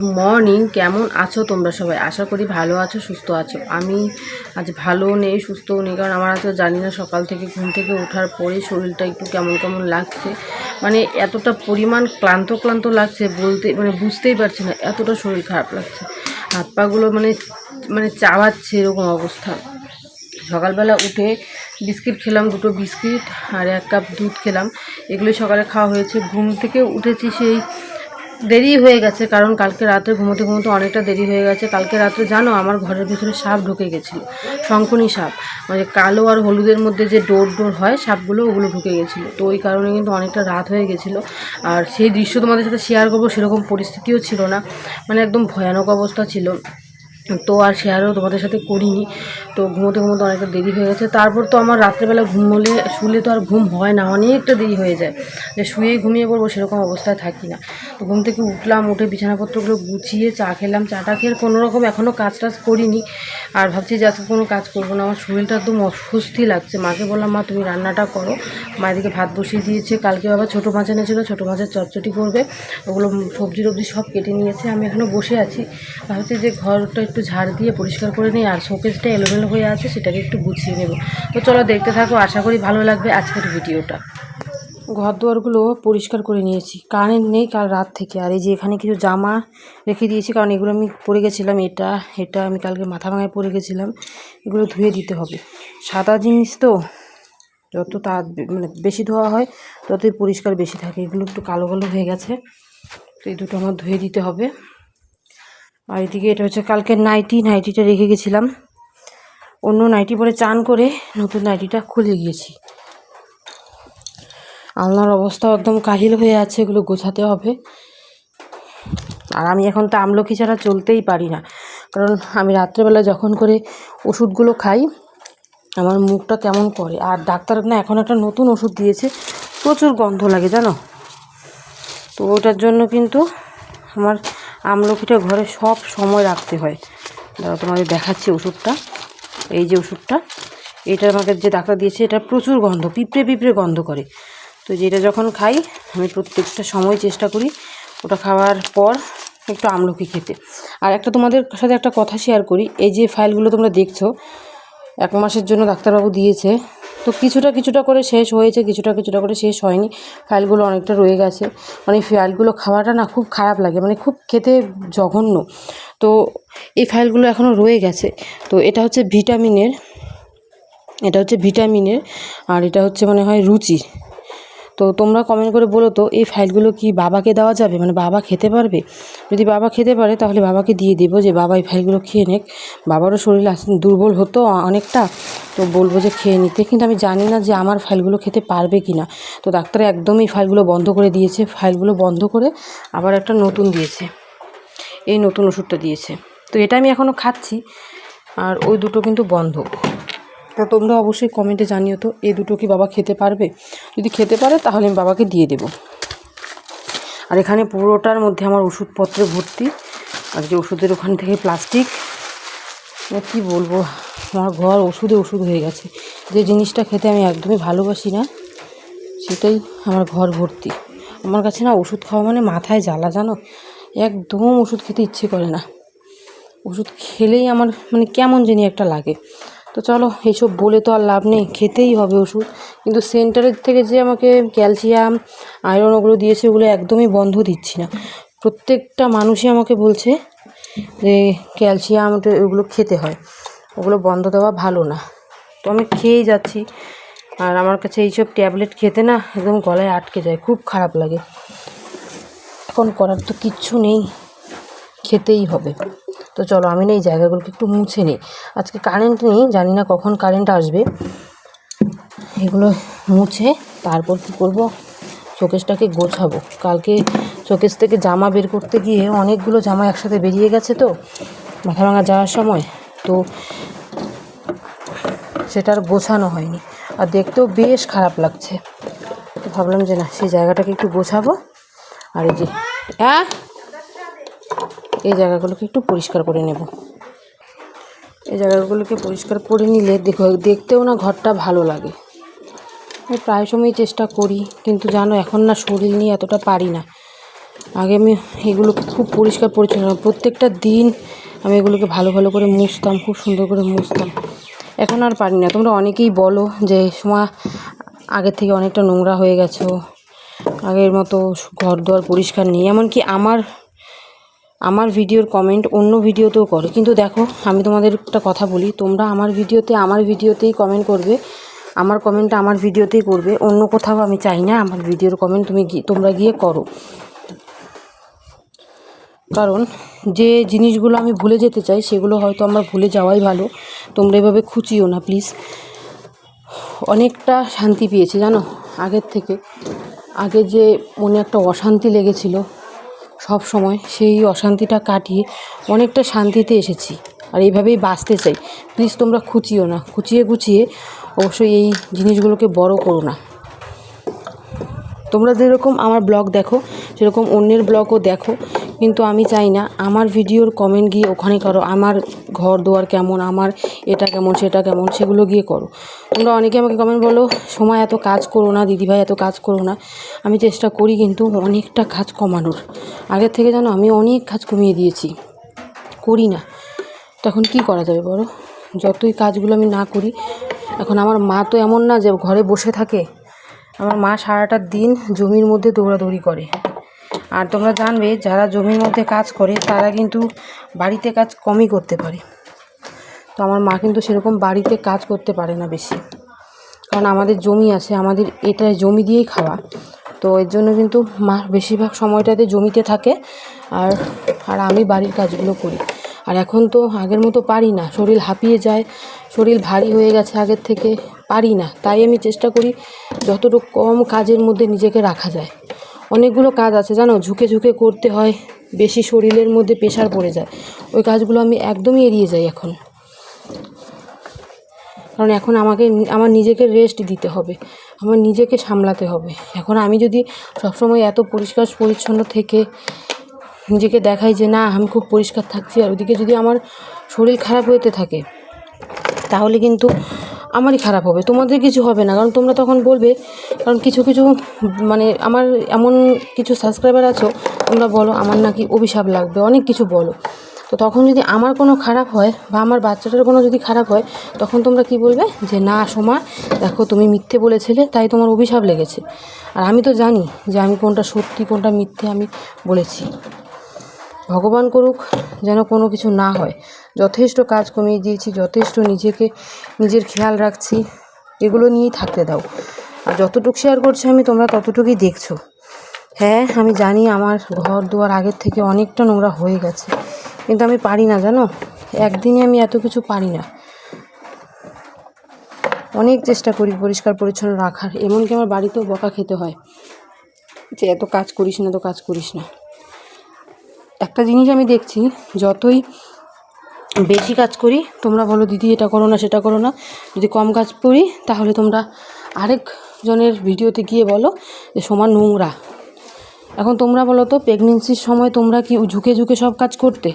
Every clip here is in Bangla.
মর্নিং, কেমন আছো তোমরা সবাই? আশা করি ভালো আছো, সুস্থ আছো। আমি আজ ভালো নেই, সুস্থও নেই, কারণ আমার আজকে জানি না সকাল থেকে ঘুম থেকে ওঠার পরে শরীরটা একটু কেমন কেমন লাগছে। মানে এতটা পরিমাণ ক্লান্ত ক্লান্ত লাগছে বলতে মানে বুঝতেই পারছি না, এতটা শরীর খারাপ লাগছে। হাত পাগুলো মানে মানে চাওয়াচ্ছে এরকম অবস্থা। সকালবেলা উঠে বিস্কিট খেলাম, দুটো বিস্কিট আর এক কাপ দুধ খেলাম। এগুলোই সকালে খাওয়া হয়েছে। ঘুম থেকে উঠেছি সেই দেরি হয়ে গেছে, কারণ কালকে রাতে ঘুমোতে ঘুমোতে অনেকটা দেরি হয়ে গেছে। কালকে রাত্রে জানো, আমার ঘরের ভিতরে সাপ ঢুকে গেছিল, শঙ্কনি সাপ। মানে কালো আর হলুদের মধ্যে যে ডোর ডোর হয়, সাপগুলো ওগুলো ঢুকে গেছিল। তো ওই কারণে কিন্তু অনেকটা রাত হয়ে গেছিল। আর সেই দৃশ্য তোমাদের সাথে শেয়ার করব, সেরকম পরিস্থিতিও ছিল না। মানে একদম ভয়ানক অবস্থা ছিল। তো আর শেয়ারও তোমাদের সাথে করিনি। তো ঘুমোতে ঘুমোতে অনেকটা দেরি হয়ে গেছে। তারপর তো আমার রাত্রেবেলা ঘুমোলে শুলে তো আর ঘুম হয় না, অনেকটা দেরি হয়ে যায়। যে শুয়েই ঘুমিয়ে পড়ব সেরকম অবস্থায় থাকি না। তো ঘুম থেকে উঠলাম, উঠে বিছানাপত্রগুলো গুছিয়ে চা খেলাম। চাটা খেয়ে কোনো রকম এখনও কাজ টাজ করিনি। আর ভাবছি যে আজকে কোনো কাজ করব না। আমার শরীরটা একদম অস্বস্তি লাগছে। মাকে বললাম, মা, তুমি রান্নাটা করো। মা এদিকে ভাত বসিয়ে দিয়েছে। কালকে আবার ছোটো মাছ এনেছিল। ছোটো মাছের চটচটি করবে। ওগুলো সবজি টবজি সব কেটে নিয়েছে। আমি এখনও বসে আছি। ভাবছি যে ঘরটা একটু ঝাড় দিয়ে পরিষ্কার করে নিই আর শোকেসটা এলোমেলো হয়ে আছে, সেটাকে একটু গুছিয়ে নেব। তো চলো দেখতে থাকো, আশা করি ভালো লাগবে আজকের ভিডিওটা। ঘর দুয়ারগুলো পরিষ্কার করে নিয়েছি কারেন্ট নেই কাল রাত থেকে। আর এই যে এখানে কিছু জামা রেখে দিয়েছি, কারণ এগুলো আমি পরে গেছিলাম, এটা এটা আমি কালকে মাথা ভাঙায় পরে গেছিলাম, এগুলো ধুয়ে দিতে হবে। সাদা জিনিস তো, যত তা মানে বেশি ধোয়া হয়, ততই পরিষ্কার বেশি থাকে। এগুলো একটু কালো কালো হয়ে গেছে, তো এই দুটো আমার ধুয়ে দিতে হবে। আর এদিকে এটা হচ্ছে কালকের নাইটি, নাইটিটা রেখে গেছিলাম। অন্য নাইটি পরে চান করে নতুন নাইটিটা খুলে গিয়েছি। আলনার অবস্থা একদম কাহিল হয়ে আছে, এগুলো গোছাতে হবে। আর আমি এখন তো আমলকি ছাড়া চলতেই পারি না। কারণ আমি রাত্রেবেলা যখন করে ওষুধগুলো খাই, আমার মুখটা কেমন করে। আর ডাক্তার না, এখন একটা নতুন ওষুধ দিয়েছে, প্রচুর গন্ধ লাগে, জানো? তো ওটার জন্য কিন্তু আমার আমলকিটা ঘরে সব সময় রাখতে হয়। দাঁড়া তোমাদের দেখাচ্ছি ওষুধটা। এই যে ওষুধটা, এটা আমাকে যে ডাক্তার দিয়েছে, এটা প্রচুর গন্ধ, পিঁপড়ে পিঁপড়ে গন্ধ করে। তো যেটা যখন খাই, আমি প্রত্যেকটা সময় চেষ্টা করি ওটা খাওয়ার পর একটু আমলকি খেতে। আর একটা তোমাদের সাথে একটা কথা শেয়ার করি, এই যে ফাইলগুলো তোমরা দেখছ, এক মাসের জন্য ডাক্তারবাবু দিয়েছে তো কিছুটা কিছুটা করে শেষ হয়েছে, কিছুটা কিছুটা করে শেষ হয়নি। ফাইলগুলো অনেকটা রয়ে গেছে। মানে ফাইলগুলো খাওয়াটা না খুব খারাপ লাগে মানে খুব খেতে জঘন্য। তো এই ফাইলগুলো এখনও রয়ে গেছে। তো এটা হচ্ছে ভিটামিনের, এটা হচ্ছে ভিটামিনের আর এটা হচ্ছে মনে হয় রুচির। তো তোমরা কমেন্ট করে বলো তো, এই ফাইলগুলো কি বাবাকে দেওয়া যাবে? মানে বাবা খেতে পারবে? যদি বাবা খেতে পারে, তাহলে বাবাকে দিয়ে দেবো যে, বাবা, এই ফাইলগুলো খেয়ে নেক। বাবারও শরীর দুর্বল হতো অনেকটা। তো বলব যে, খেয়ে নিতে কিন্তু আমি জানি না যে, আমার ফাইলগুলো খেতে পারবে কি না তো ডাক্তার একদমই ফাইলগুলো বন্ধ করে দিয়েছে। ফাইলগুলো বন্ধ করে আবার একটা নতুন দিয়েছে। এই নতুন ওষুধটা দিয়েছে। তো এটা আমি এখনও খাচ্ছি। আর ওই দুটো কিন্তু বন্ধ। তো তোমরা অবশ্যই কমেন্টে জানিও তো, এই দুটো কি বাবা খেতে পারবে? যদি খেতে পারে, তাহলে আমি বাবাকে দিয়ে দেবো। আর এখানে পুরোটার মধ্যে আমার ওষুধপত্রে ভর্তি। আর যে ওষুধের ওখান থেকে প্লাস্টিক। কী বলব? আমার ঘর ওষুধে ওষুধ হয়ে গেছে। যে জিনিসটা খেতে আমি একদমই ভালোবাসি না, সেটাই আমার ঘর ভর্তি। আমার কাছে না ওষুধ খাওয়া মানে মাথায় জ্বালা, জানো? একদম ওষুধ খেতে ইচ্ছে করে না। ওষুধ খেলেই আমার মানে কেমন জানি একটা লাগে। তো চলো এইসব বলে তো আর লাভ নেই, খেতেই হবে ওষুধ। কিন্তু সেন্টারের থেকে যে আমাকে ক্যালসিয়াম আয়রন ওগুলো দিয়েছে ওগুলো একদমই বন্ধ দিচ্ছি না। প্রত্যেকটা মানুষই আমাকে বলছে যে ক্যালসিয়াম ওগুলো খেতে হয়, ওগুলো বন্ধ দেওয়া ভালো না। তো আমি খেয়েই যাচ্ছি, আর আমার কাছে এইসব ট্যাবলেট খেতে না একদম গলায় আটকে যায়, খুব খারাপ লাগে। এখন করার তো কিচ্ছু নেই, খেতেই হবে। তো চলো আমি না এই জায়গাগুলোকে একটু মুছে নিই। আজকে কারেন্ট নেই, জানি না কখন কারেন্ট আসবে। এগুলো মুছে তারপর কী করব? শোকেসটাকে গোছাবো। কালকে শোকেস থেকে জামা বের করতে গিয়ে অনেকগুলো জামা একসাথে বেরিয়ে গেছে তো, মাথা ভাঙা যাওয়ার সময়। তো সেটা আর গোছানো হয়নি। আর দেখতেও বেশ খারাপ লাগছে। ভাবলাম যে না, সেই জায়গাটাকে একটু গোছাবো। আর এই যে হ্যাঁ? এই জায়গাগুলোকে একটু পরিষ্কার করে নেব। এই জায়গাগুলোকে পরিষ্কার করে নিলে দেখো, দেখতেও না ঘরটা ভালো লাগে। আমি প্রায় সময় চেষ্টা করি, কিন্তু জানো এখন না শরীর নিয়ে এতটা পারি না। আগে আমি এগুলোকে খুব পরিষ্কার পরিচ্ছন্ন, প্রত্যেকটা দিন আমি এগুলোকে ভালো ভালো করে মুছতাম, খুব সুন্দর করে মুছতাম। এখন আর পারি না। তোমরা অনেকেই বলো যে সময় আগের থেকে অনেকটা নোংরা হয়ে গেছো। আগের মতো ঘর দুয়ার পরিষ্কার নেই। এমনকি আমার আমার ভিডিওর কমেন্ট অন্য ভিডিওতেও করো। কিন্তু দেখো, আমি তোমাদের একটা কথা বলি, তোমরা আমার ভিডিওতে, আমার ভিডিওতেই কমেন্ট করবে, আমার কমেন্টটা আমার ভিডিওতেই করবে, অন্য কোথাও আমি চাই না আমার ভিডিওর কমেন্ট তুমি তোমরা গিয়ে করো। কারণ যে জিনিসগুলো আমি ভুলে যেতে চাই, সেগুলো হয়তো আমার ভুলে যাওয়াই ভালো। তোমরা এভাবে খুঁচিও না প্লিজ অনেকটা শান্তি পেয়েছি, জানো? আগের থেকে। আগে যে মনে একটা অশান্তি লেগেছিল সব সময় সেই অশান্তিটা কাটিয়ে অনেকটা শান্তিতে এসেছি। আর এইভাবেই বাঁচতে চাই। প্লিজ তোমরা খুঁচিও না। খুঁচিয়ে খুঁচিয়ে অবশ্যই এই জিনিসগুলোকে বড় করো না। তোমরা যেরকম আমার ব্লগ দেখো, সেরকম অন্যের ব্লগও দেখো, কিন্তু আমি চাই না আমার ভিডিওর কমেন্ট গিয়ে ওখানে করো, আমার ঘর দুয়ার কেমন, আমার এটা কেমন, সেটা কেমন, সেগুলো গিয়ে করো। তোমরা অনেকে আমাকে কমেন্ট বলো সময় এত কাজ করো না, দিদিভাই, এত কাজ করো না। আমি চেষ্টা করি কিন্তু অনেকটা কাজ কমানোর। আগের থেকে জানো আমি অনেক কাজ কমিয়ে দিয়েছি। করি না। তখন কি করা যাবে বলো? যতই কাজগুলো আমি না করি, এখন আমার মা তো এমন না যে ঘরে বসে থাকে। আমার মা সারাটা দিন জমির মধ্যে দৌড়াদৌড়ি করে। আর তোমরা জানবে, যারা জমির মধ্যে কাজ করে, তারা কিন্তু বাড়িতে কাজ কমই করতে পারে। তো আমার মা কিন্তু সেরকম বাড়িতে কাজ করতে পারে না বেশি। কারণ আমাদের জমি আছে, আমাদের এটা জমি দিয়েই খাওয়া। তো এর জন্য কিন্তু মা বেশিরভাগ সময়টাতে জমিতে থাকে। আর আর আমি বাড়ির কাজগুলো করি। আর এখন তো আগের মতো পারি না। শরীর হাঁপিয়ে যায়, শরীর ভারী হয়ে গেছে আগের থেকে, পারি না। তাই আমি চেষ্টা করি যতটুকু কম কাজের মধ্যে নিজেকে রাখা যায়। অনেকগুলো কাজ আছে, জানো? ঝুঁকে ঝুঁকে করতে হয়, বেশি শরীরের মধ্যে প্রেশার পড়ে যায়। ওই কাজগুলো আমি একদমই এড়িয়ে যাই এখন। কারণ এখন আমাকে, আমার নিজেকে রেস্ট দিতে হবে, আমার নিজেকে সামলাতে হবে। এখন আমি যদি সবসময় এত পরিষ্কার পরিচ্ছন্ন থেকে নিজেকে দেখাই যে, না, আমি খুব পরিষ্কার থাকছি। আর ওদিকে যদি আমার শরীর খারাপ হতে থাকে, তাহলে কিন্তু আমারই খারাপ হবে। তোমাদের কিছু হবে না, কারণ তোমরা তখন বলবে, কারণ কিছু কিছু মানে আমার এমন কিছু সাবস্ক্রাইবার আছো, তোমরা বলো, আমার নাকি অভিশাপ লাগবে। অনেক কিছু বলো। তো তখন যদি আমার কোনো খারাপ হয় বা আমার বাচ্চাটার কোনো যদি খারাপ হয়, তখন তোমরা কি বলবে? যে, না, সোমা, দেখো, তুমি মিথ্যে বলেছিলে, তাই তোমার অভিশাপ লেগেছে। আর আমি তো জানি যে, আমি কোনটা সত্যি, কোনটা মিথ্যে আমি বলেছি। ভগবান করুক যেন কোনো কিছু না হয়। যথেষ্ট কাজ কমিয়ে দিয়েছি, যথেষ্ট নিজেকে, নিজের খেয়াল রাখছি। এগুলো নিয়েই থাকতে দাও। আর যতটুকু শেয়ার করছি আমি, তোমরা ততটুকুই দেখছ। হ্যাঁ আমি জানি আমার ঘর দুয়ার আগের থেকে অনেকটা নোংরা হয়ে গেছে। কিন্তু আমি পারি না, জানো? একদিনে আমি এত কিছু পারি না। অনেক চেষ্টা করি পরিষ্কার পরিচ্ছন্ন রাখার। এমনকি আমার বাড়িতেও বকা খেতে হয় যে, এত কাজ করিস না তো কাজ করিস না। একটা জিনিস আমি দেখছি, যতই বেশি কাজ করি, তোমরা বলো, দিদি, এটা করো না, সেটা করো না। যদি কম কাজ করি, তাহলে তোমরা আরেক জনের ভিডিওতে গিয়ে বলো যে সমান নোংরা। এখন তোমরা বলো তো প্রেগনেন্সির সময় তোমরা কি ঝুঁকে ঝুঁকে সব কাজ করতে?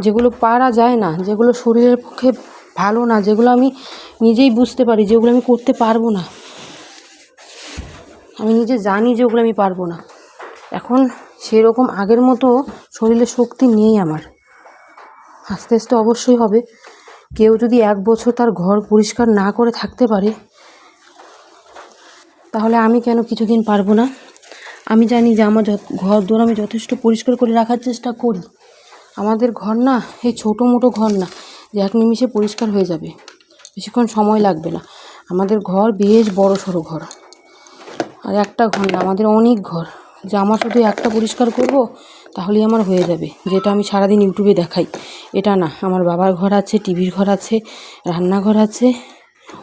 যেগুলো পারা যায় না, যেগুলো শরীরের পক্ষে ভালো না, যেগুলো আমি নিজেই বুঝতে পারি যেগুলো আমি করতে পারব না। আমি নিজে জানি যে ওগুলো আমি পারব না। এখন সেরকম আগের মতো শরীরে শক্তি নেই আমার। আস্তে আস্তে অবশ্যই হবে। কেউ যদি এক বছর তার ঘর পরিষ্কার না করে থাকতে পারে, তাহলে আমি কেন কিছুদিন পারব না? আমি জানি যে আমার ঘর দোর আমি যথেষ্ট পরিষ্কার করে রাখার চেষ্টা করি। আমাদের ঘর না, এই ছোটো মোটো ঘর না, যে এক নিমিষে পরিষ্কার হয়ে যাবে। বেশিক্ষণ সময় লাগবে না। আমাদের ঘর বেশ বড় সড়ো ঘর। আর একটা ঘর না, আমাদের অনেক ঘর। আমার শুধু একটা পরিষ্কার করব, তাহলেই আমার হয়ে যাবে। যেটা আমি সারাদিন ইউটিউবে দেখাই। এটা না, আমার বাবার ঘর আছে, টিভির ঘর আছে, রান্নাঘর আছে,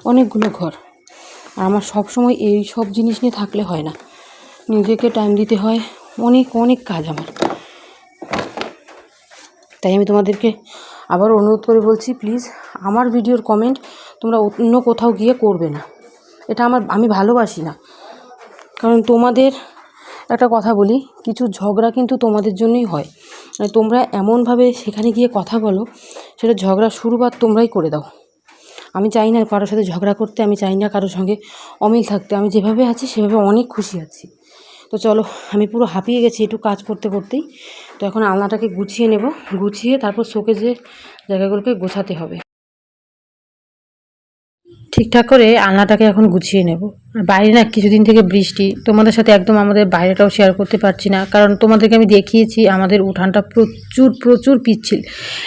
অনেকগুলো ঘর। আর আমার সব সময় এই সব জিনিস নিয়ে থাকলে হয় না। নিজেকে টাইম দিতে হয়, অনেক অনেক কাজ আমার। তাই আমি তোমাদেরকে আবার অনুরোধ করে বলছি প্লিজ আমার ভিডিওর কমেন্ট তোমরা অন্য কোথাও গিয়ে করবে না। এটা আমার, আমি ভালোবাসি না। কারণ তোমাদের একটা কথা বলি, কিছু ঝগড়া কিন্তু তোমাদের জন্যই হয়। মানে তোমরা এমনভাবে সেখানে গিয়ে কথা বলো, সেটা ঝগড়া শুরুবাত তোমরাই করে দাও। আমি চাই না কারোর সাথে ঝগড়া করতে, আমি চাই না কারোর সঙ্গে অমিল থাকতে। আমি যেভাবে আছি, সেভাবে অনেক খুশি আছি। তো তো চলো, আমি পুরো হাঁপিয়ে গেছি একটু কাজ করতে করতেই। তো এখন আলনাটাকে গুছিয়ে নেব, গুছিয়ে তারপর শোকেজের জায়গাগুলোকে গোছাতে হবে। ঠিকঠাক করে আলনাটাকে এখন গুছিয়ে নেব। আর বাইরে না কিছুদিন থেকে বৃষ্টি, তোমাদের সাথে একদম আমাদের বাইরেটাও শেয়ার করতে পারছি না। কারণ তোমাদেরকে আমি দেখিয়েছি, আমাদের উঠানটা প্রচুর প্রচুর পিচ্ছিল।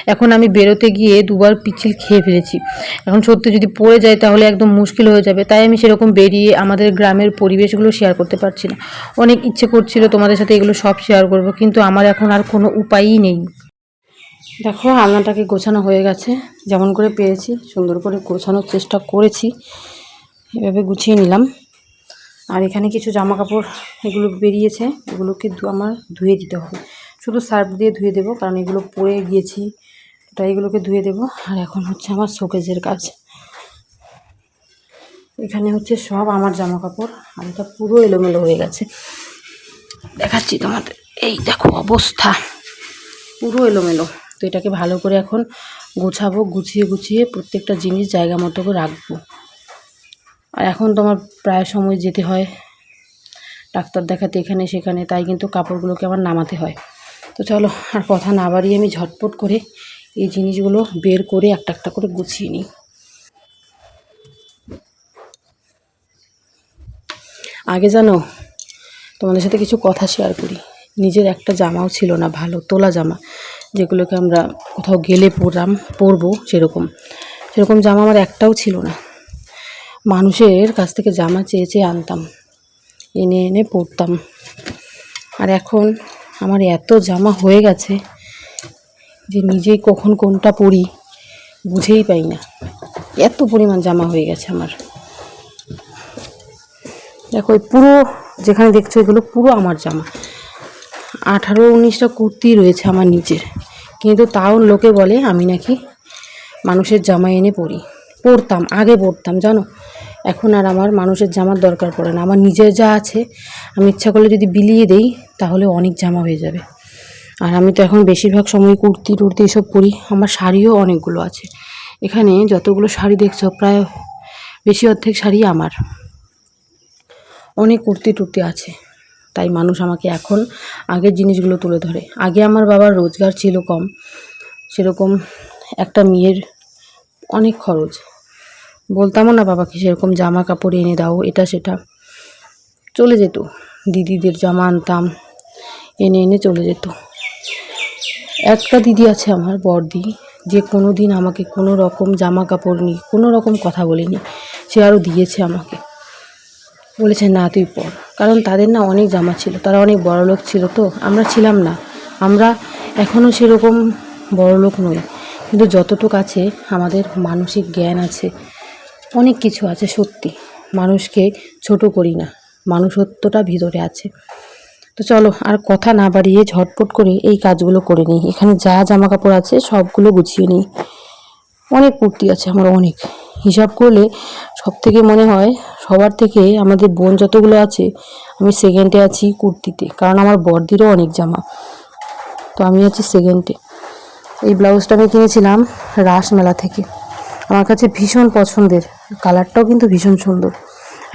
এখন আমি বেরোতে গিয়ে দুবার পিচ্ছিল খেয়ে ফেলেছি। এখন সত্যি যদি পড়ে যায় তাহলে একদম মুশকিল হয়ে যাবে। তাই আমি সেরকম বেরিয়ে আমাদের গ্রামের পরিবেশগুলো শেয়ার করতে পারছি না। অনেক ইচ্ছে করছিল তোমাদের সাথে এগুলো সব শেয়ার করব, কিন্তু আমার এখন আর কোনো উপায়ই নেই। দেখো, আলনাটাকে গোছানো হয়ে গেছে। যেমন করে পেরেছি সুন্দর করে গোছানোর চেষ্টা করেছি। এভাবে গুছিয়ে নিলাম। আর এখানে কিছু জামা কাপড় এগুলো বেরিয়েছে, এগুলোকে আমার ধুয়ে দিতে হবে। শুধু সার্ফ দিয়ে ধুয়ে দেবো, কারণ এগুলো পরে গিয়েছি, তাই এগুলোকে ধুয়ে দেবো। আর এখন হচ্ছে আমার শোকেজের কাজ। এখানে হচ্ছে সব আমার জামা কাপড় আর এটা পুরো এলোমেলো হয়ে গেছে। দেখাচ্ছি তোমাদের। এই দেখো অবস্থা। পুরো এলোমেলো। তো এটাকে ভালো করে এখন গোছাবো, গুছিয়ে গুছিয়ে প্রত্যেকটা জিনিস জায়গা মতো করে রাখব। আর এখন তোমার প্রায় সময় যেতে হয়। ডাক্তার দেখাতে এখানে সেখানে, তাই কিন্তু কাপড়গুলোকে আমার নামাতে হয়। তো চলো, আর কথা না বাড়িয়ে আমি ঝটপট করে এই জিনিসগুলো বের করে একটা একটা করে গুছিয়ে নিই। আগে জানো, তোমাদের সাথে কিছু কথা শেয়ার করি। নিজের একটা জামাও ছিল না ভালো, তোলা জামা। যেগুলোকে আমরা কোথাও গেলে পরলাম পরবো সেরকম। সেরকম জামা আমার একটাও ছিল না। মানুষের কাছ থেকে জামা চেয়ে চেয়ে আনতাম, এনে এনে পরতাম আর এখন আমার এত জামা হয়ে গেছে যে নিজেই কখন কোনটা পরি বুঝেই পাই না। এত পরিমাণ জামা হয়ে গেছে আমার। দেখো পুরো যেখানে দেখছ এগুলো পুরো আমার জামা। আঠারো উনিশটা কুর্তি রয়েছে আমার নিচের কিন্তু তাও লোকে বলে আমি নাকি মানুষের জামা এনে পরি। পরতাম, আগে পরতাম, জানো? এখন আর আমার মানুষের জামার দরকার পড়ে না। আমার নিজের যা আছে, আমি ইচ্ছা করলে যদি বিলিয়ে দেই, তাহলে অনেক জামা হয়ে যাবে। আর আমি তো এখন বেশিরভাগ সময় কুর্তি টুর্তি এসব পরি। আমার শাড়িও অনেকগুলো আছে। এখানে যতগুলো শাড়ি দেখছ, প্রায় বেশি অর্ধেক শাড়ি আমার। অনেক কুর্তি টুর্তি আছে। তাই মানুষ আমাকে এখন আগের জিনিসগুলো তুলে ধরে। আগে আমার বাবার রোজগার ছিল কম, সেরকম একটা মেয়ের অনেক খরচ। বলতামও না বাবাকে সেরকম জামা কাপড় এনে দাও, এটা সেটা। চলে যেত, দিদিদের জামা আনতাম, এনে এনে চলে যেত। একটা দিদি আছে আমার, বড়দি, যে কোনো দিন আমাকে কোনো রকম জামা কাপড় নিয়ে, কোনো রকম কথা বলেনি, সে আরও দিয়েছে আমাকে। বলেছে, না, তুই পর কারণ তাদের না অনেক জামা ছিল, তারা অনেক বড় লোক ছিল তো, আমরা ছিলাম না। আমরা এখনও সেরকম বড় লোক নই, কিন্তু যতটুকু আছে, আমাদের মানসিক জ্ঞান আছে, অনেক কিছু আছে সত্যি। মানুষকে ছোট করি না, মানুষত্বটা ভিতরে আছে। তো চলো, আর কথা না বাড়িয়ে ঝটপট করে এই কাজগুলো করে নিই। এখানে যা জামা কাপড় আছে, সবগুলো গুছিয়ে নিই। অনেক কুর্তি আছে, আমার অনেক। হিসাব করলে সব থেকে মনে হয় সবার থেকে আমাদের বোন যতগুলো আছে, আমি সেকেন্ডে আছি কুর্তিতে, কারণ আমার বড়দিরও অনেক জামা। তো আমি আছি সেকেন্ডে এই ব্লাউজটা আমি কিনেছিলাম রাস মেলা থেকে। আমার কাছে ভীষণ পছন্দের, কালারটাও কিন্তু ভীষণ সুন্দর।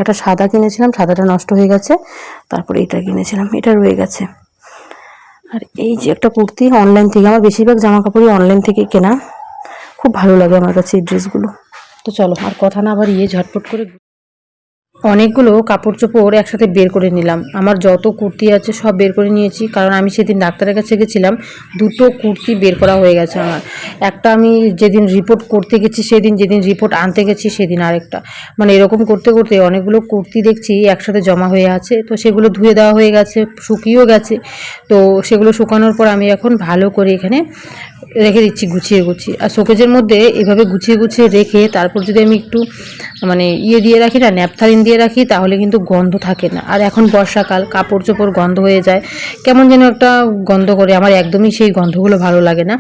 একটা সাদা কিনেছিলাম, সাদাটা নষ্ট হয়ে গেছে, তারপরে এটা কিনেছিলাম, এটা রয়ে গেছে। আর এই যে একটা কুর্তি অনলাইন থেকে, আমার বেশিরভাগ জামা কাপড়ই অনলাইন থেকে কেনা। খুব ভালো লাগে আমার কাছে এই ড্রেসগুলো তো চলো, আর কথা না বাড়িয়ে ঝটপট করে অনেকগুলো কাপড় চোপড় একসাথে বের করে নিলাম। আমার যত কুর্তি আছে সব বের করে নিয়েছি, কারণ আমি সেদিন ডাক্তারের কাছে গেছিলাম, দুটো কুর্তি বের করা হয়ে গেছে আমার। একটা আমি যেদিন রিপোর্ট করতে গেছি, সেদিন যেদিন রিপোর্ট আনতে গেছি, সেদিন আরেকটা। মানে এরকম করতে করতে অনেকগুলো কুর্তি দেখছি একসাথে জমা হয়ে আছে, তো সেগুলো ধুয়ে দেওয়া হয়ে গেছে, শুকিয়েও গেছে। তো সেগুলো শুকানোর পর আমি এখন ভালো করে এখানে রেখে দিচ্ছি, গুছিয়ে গুছিয়ে আর শোকেজের মধ্যে এভাবে গুছিয়ে গুছিয়ে রেখে তারপর যদি আমি একটু মানে ইয়ে দিয়ে রাখি না, ন্যাপথালিন দিয়ে রাখি, তাহলে কিন্তু গন্ধ থাকে না। আর এখন বর্ষাকাল কাপড় চোপড় গন্ধ হয়ে যায়। কেমন যেন একটা গন্ধ করে, আমার একদমই সেই গন্ধগুলো ভালো লাগে না।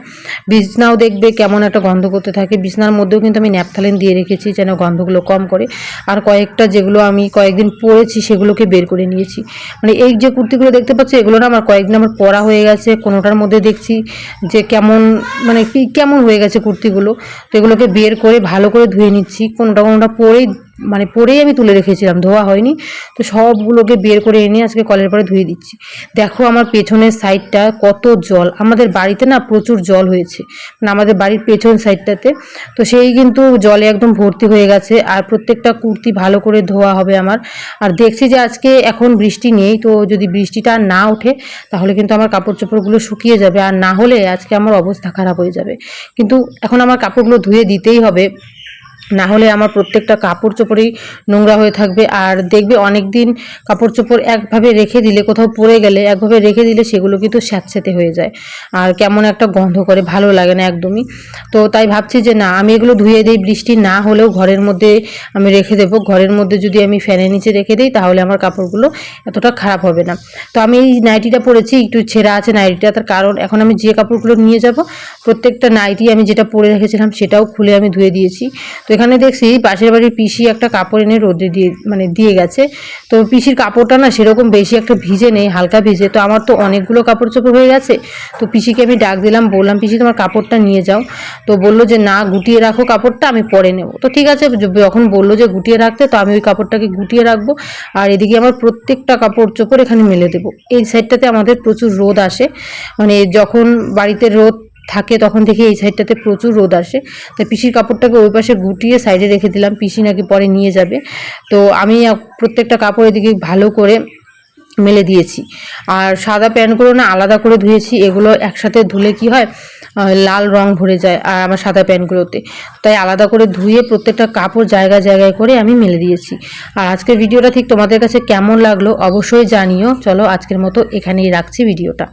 বিছনাও দেখবে কেমন একটা গন্ধ করতে থাকে। বিছনার মধ্যেও কিন্তু আমি ন্যাপথালিন দিয়ে রেখেছি যেন গন্ধগুলো কম করে। আর কয়েকটা যেগুলো আমি কয়েকদিন পরেছি, সেগুলোকে বের করে নিয়েছি। মানে এই যে কুর্তিগুলো দেখতে পাচ্ছি, এগুলো না আমার কয়েকদিন আমার পরা হয়ে গেছে। কোনোটার মধ্যে দেখছি যে কেমন মানে কেমন হয়ে গেছে কুর্তিগুলো? তো এগুলোকে বের করে ভালো করে ধুয়ে নিচ্ছি। কোনোটা কোনোটা পরেই মানে পরেই আমি তুলে রেখেছিলাম, ধোয়া হয়নি। তো সবগুলোকে বের করে এনে আজকে কলের পরে ধুয়ে দিচ্ছি। দেখো আমার পেছনের সাইডটা কত জল, আমাদের বাড়িতে না প্রচুর জল হয়েছে মানে আমাদের বাড়ির পেছন সাইডটাতে। তো সেই কিন্তু জলে একদম ভর্তি হয়ে গেছে, আর প্রত্যেকটা কুর্তি ভালো করে ধোয়া হবে আমার। আর দেখছি যে আজকে এখন বৃষ্টি নেই, তো যদি বৃষ্টিটা না ওঠে, তাহলে কিন্তু আমার কাপড় চোপড়গুলো শুকিয়ে যাবে। আর না হলে আজকে আমার অবস্থা খারাপ হয়ে যাবে। কিন্তু এখন আমার কাপড়গুলো ধুয়ে দিতেই হবে। না হলে আমার প্রত্যেকটা কাপড় চোপড়েই নোংরা হয়ে থাকবে। আর দেখবে অনেক দিন কাপড় চোপড় একভাবে রেখে দিলে, কোথাও পড়ে গেলে একভাবে রেখে দিলে সেগুলো কিন্তু স্যাঁতস্যাঁতে হয়ে যায়। আর কেমন একটা গন্ধ করে, ভালো লাগে না একদমই। তো তাই ভাবছি যে না, আমি এগুলো ধুয়ে দিই, বৃষ্টি না হলেও ঘরের মধ্যে আমি রেখে দেবো। ঘরের মধ্যে যদি আমি ফ্যানের নিচে রেখে দিই, তাহলে আমার কাপড়গুলো এতটা খারাপ হবে না। তো আমি এই নাইটিটা পরেছি, একটু ছেঁড়া আছে নাইটিটা, তার কারণ এখন আমি যে কাপড়গুলো নিয়ে যাব, প্রত্যেকটা নাইটি আমি যেটা পরে রেখেছিলাম, সেটাও খুলে আমি ধুয়ে দিয়েছি। তো এখানে দেখছি পাশের বাড়ির পিসি একটা কাপড় এনে রোদে দিয়ে মানে দিয়ে গেছে। তো পিসির কাপড়টা না সেরকম বেশি একটা ভিজে নেই, হালকা ভিজে। তো আমার তো অনেকগুলো কাপড় চোপড় হয়ে গেছে। তো পিসিকে আমি ডাক দিলাম, বললাম, পিসি, তোমার কাপড়টা নিয়ে যাও। তো বলল যে, না, গুটিয়ে রাখো কাপড়টা, আমি পরে নেব। তো ঠিক আছে যখন বলল যে, গুটিয়ে রাখতে, তো আমি ওই কাপড়টাকে গুটিয়ে রাখব। আর এদিকে আমার প্রত্যেকটা কাপড় চোপড় এখানে মেলে দেবো। এই সাইডটাতে আমাদের প্রচুর রোদ আসে। মানে যখন বাড়িতে রোদ থাকে, তখন থেকে এই সাইডটাতে প্রচুর রোদ আসে। তাই পিসির কাপড়টাকে ওই পাশে গুটিয়ে সাইডে রেখে দিলাম, পিসি নাকি পরে নিয়ে যাবে। তো আমি প্রত্যেকটা কাপড় এদিকে ভালো করে মেলে দিয়েছি। আর সাদা প্যান্টগুলো না আলাদা করে ধুয়েছি, এগুলো একসাথে ধুলে কি হয় লাল রং ভরে যায় আর আমার সাদা প্যান্টগুলোতে। তাই আলাদা করে ধুয়ে প্রত্যেকটা কাপড় জায়গায় জায়গায় করে আমি মেলে দিয়েছি। আর আজকের ভিডিওটা ঠিক তোমাদের কাছে কেমন লাগল অবশ্যই জানিও। চলো আজকের মতো এখানেই রাখছি ভিডিওটা।